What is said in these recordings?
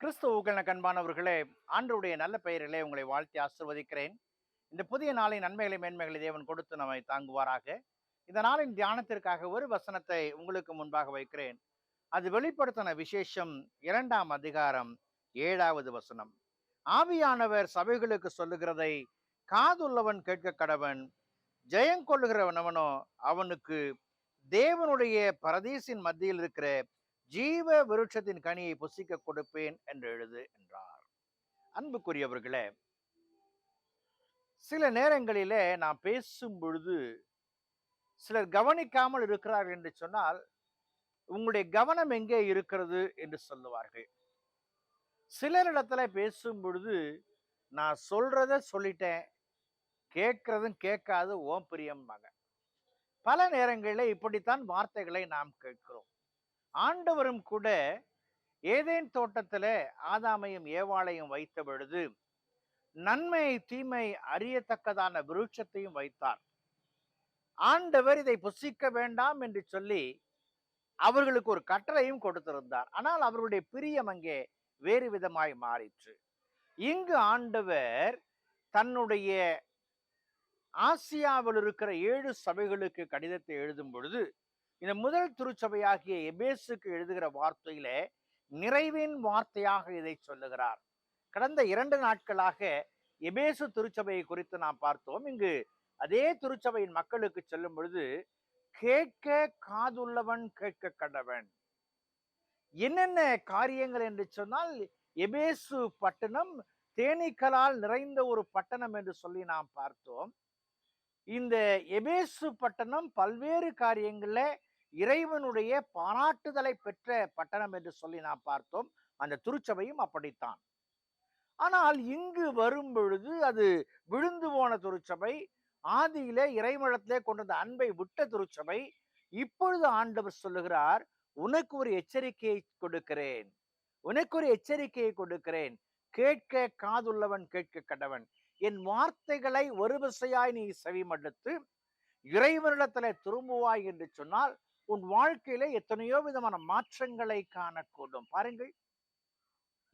கிறிஸ்துவுக்கள் கண்பானவர்களே ஆண்டருடைய நல்ல பெயரிலே உங்களை வாழ்த்தி ஆசிர்வதிக்கிறேன். இந்த புதிய நாளின் நன்மைகளை மேன்மைகளை தேவன் கொடுத்து நம்மை தாங்குவாராக. இந்த நாளின் தியானத்திற்காக ஒரு வசனத்தை உங்களுக்கு முன்பாக வைக்கிறேன். அது வெளிப்படுத்தின விசேஷம் இரண்டாம் அதிகாரம் ஏழாவது வசனம். ஆவியானவர் சபைகளுக்கு சொல்லுகிறதை காதுள்ளவன் கேட்க கடவன் ஜெயங்கொள்ளுகிறவனவனோ அவனுக்கு தேவனுடைய பரதீசின் மத்தியில் இருக்கிற ஜீவ விருட்சத்தின் கனியை புசிக்க கொடுப்பேன் என்று எழுது என்றார். அன்புக்குரியவர்களே சில நேரங்களிலே நாம் பேசும் பொழுது சிலர் கவனிக்காமல் இருக்கிறார்கள் என்று சொன்னால் உங்களுடைய கவனம் எங்கே இருக்கிறது? என்று சொல்லுவார்கள். சிலரிடத்துல பேசும் பொழுது நான் சொல்றத சொல்லிட்டேன் கேட்கறதும் கேட்காது ஓம் பிரியம்பாங்க பல நேரங்களில் இப்படித்தான் வார்த்தைகளை நாம் கேட்கிறோம். ஆண்டவரும் கூட ஏதேன் தோட்டத்துல ஆதாமையும் ஏவாளையும் வைத்த பொழுது நன்மை தீமை அறியத்தக்கதான விருட்சத்தையும் வைத்தார். ஆண்டவர் இதை புசிக்க வேண்டாம் என்று சொல்லி அவர்களுக்கு ஒரு கட்டளையும் கொடுத்திருந்தார். ஆனால் அவர்களுடைய பிரியம் அங்கே வேறு விதமாய் மாறிற்று. இங்கு ஆண்டவர் தன்னுடைய ஆசியாவில் இருக்கிற ஏழு சபைகளுக்கு கடிதத்தை எழுதும் பொழுது இந்த முதல் திருச்சபையாகிய எபேசுக்கு எழுதுகிற வார்த்தையில நிறைவின் வார்த்தையாக இதை சொல்லுகிறார். கடந்த இரண்டு நாட்களாக எபேசு திருச்சபையை குறித்து நாம் பார்த்தோம். இங்கு அதே திருச்சபையின் மக்களுக்கு செல்லும் பொழுது கேட்க காதுள்ளவன் கேட்க கடவன். என்னென்ன காரியங்கள் என்று சொன்னால் எபேசு பட்டணம் தேனீக்களால் நிறைந்த ஒரு பட்டணம் என்று சொல்லி நாம் பார்த்தோம். இந்த எபேசு பட்டணம் பல்வேறு காரியங்களில் இறைவனுடைய பாராட்டுதலை பெற்ற பட்டணம் என்று சொல்லி நாம் பார்த்தோம். அந்த திருச்சபையும் அப்படித்தான். ஆனால் இங்கு வரும் பொழுது அது விழுந்து போன திருச்சபை ஆதியிலே இறைமளத்திலே கொண்டிருந்த அன்பை விட்ட திருச்சபை இப்பொழுது ஆண்டவர் சொல்லுகிறார் உனக்கு ஒரு எச்சரிக்கையை கொடுக்கிறேன். உனக்கு ஒரு எச்சரிக்கையை கொடுக்கிறேன். கேட்க காதுள்ளவன் கேட்க கடவன். என் வார்த்தைகளை ஒரு விசையாய் நீ செவிமடுத்து இறைவனிடத்தில் திரும்புவாய் என்று சொன்னால் உன் வாழ்க்கையில எத்தனையோ விதமான மாற்றங்களை காணக்கூடும். பாருங்கள்.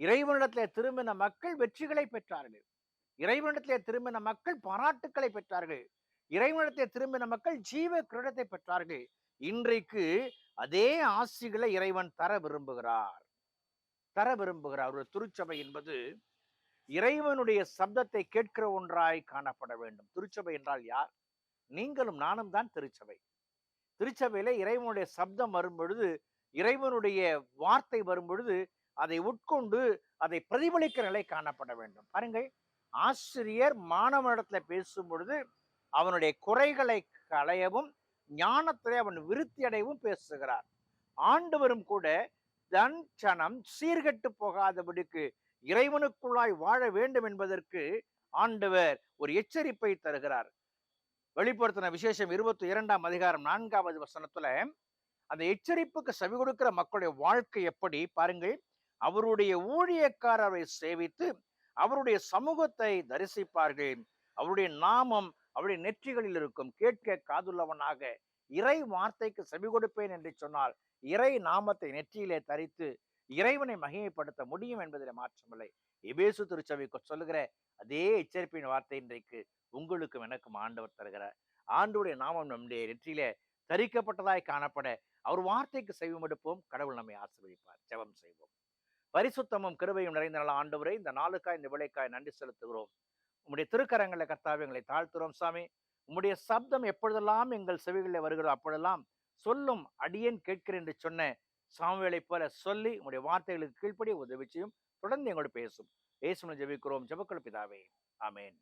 இறைவனிடத்திலே திரும்பின மக்கள் வெற்றிகளை பெற்றார்கள். இறைவனிடத்திலே திரும்பின மக்கள் பாராட்டுக்களை பெற்றார்கள். இறைவனிடத்தை திரும்பின மக்கள் ஜீவ கிரீடத்தை பெற்றார்கள். இன்றைக்கு அதே ஆசிகளை இறைவன் தர விரும்புகிறார். தர விரும்புகிறார். ஒரு திருச்சபை என்பது இறைவனுடைய சப்தத்தை கேட்கிற ஒன்றாய் காணப்பட வேண்டும். திருச்சபை என்றால் யார்? நீங்களும் நானும் தான் திருச்சபை. திருச்சபையில இறைவனுடைய சப்தம் வரும்பொழுது இறைவனுடைய வார்த்தை வரும்பொழுது அதை உட்கொண்டு அதை பிரதிபலிக்கிற நிலை காணப்பட வேண்டும். பாருங்கள் ஆசிரியர் மாணவனிடத்துல பேசும் பொழுது அவனுடைய குறைகளை களையவும் ஞானத்திலே அவன் விருத்தி அடையவும் பேசுகிறார். ஆண்டவரும் கூட தன் சனம் சீர்கெட்டு போகாதபடிக்கு இறைவனுக்குள்ளாய் வாழ வேண்டும் என்பதற்கு ஆண்டவர் ஒரு எச்சரிப்பை தருகிறார். வெளிப்படுத்தின விசேஷம் இருபத்தி இரண்டாம் அதிகாரம் நான்காவது வசனத்துல அந்த எச்சரிப்புக்கு செவி கொடுக்கிற மக்களுடைய வாழ்க்கை எப்படி பாருங்கள். அவருடைய ஊழியக்காரரை சேவித்து அவருடைய சமூகத்தை தரிசிப்பார்கள். அவருடைய நாமம் அவருடைய நெற்றிகளில் இருக்கும். கேட்க காதுள்ளவனாக இறை வார்த்தைக்கு செவி கொடுப்பேன் என்று சொன்னால் இறை நாமத்தை நெற்றியிலே தரித்து இறைவனை மகிமைப்படுத்த முடியும் என்பதில் மாற்றமில்லை. எபேசு திருச்சபைக்கு சொல்லுகிற அதே எச்சரிப்பின் வார்த்தை இன்றைக்கு உங்களுக்கும் எனக்கும் ஆண்டவர் தருகிறார். ஆண்டுடைய நாமம் நம்முடைய நெற்றியிலே தரிக்கப்பட்டதாய் காணப்பட அவர் வார்த்தைக்கு செய்வமெடுப்போம் கடவுள் நம்மை ஆசிர்வதிப்பார். ஜெபம் செய்வோம். பரிசுத்தமும் கிருபையும் நிறைந்த நல்ல ஆண்டவரை இந்த நாளுக்காய் இந்த விளைக்காய் நன்றி செலுத்துகிறோம். உம்முடைய திருக்கரங்களை கர்த்தாவியங்களை தாழ்த்துறோம் சாமி. உம்முடைய சப்தம் எப்பொழுதெல்லாம் எங்கள் செவிகளில் வருகிறோ அப்பொழுதெல்லாம் சொல்லும் அடியேன் கேட்கிறேன் என்று சொன்ன சாமுவேலை போல சொல்லி உங்களுடைய வார்த்தைகளுக்கு கீழ்ப்படி உதவி செய்யும். தொடர்ந்து எங்களோடு பேசும். ஏசுமனை ஜெபிக்கிறோம். ஜெபக்கள் பிதாவே. ஆமேன்.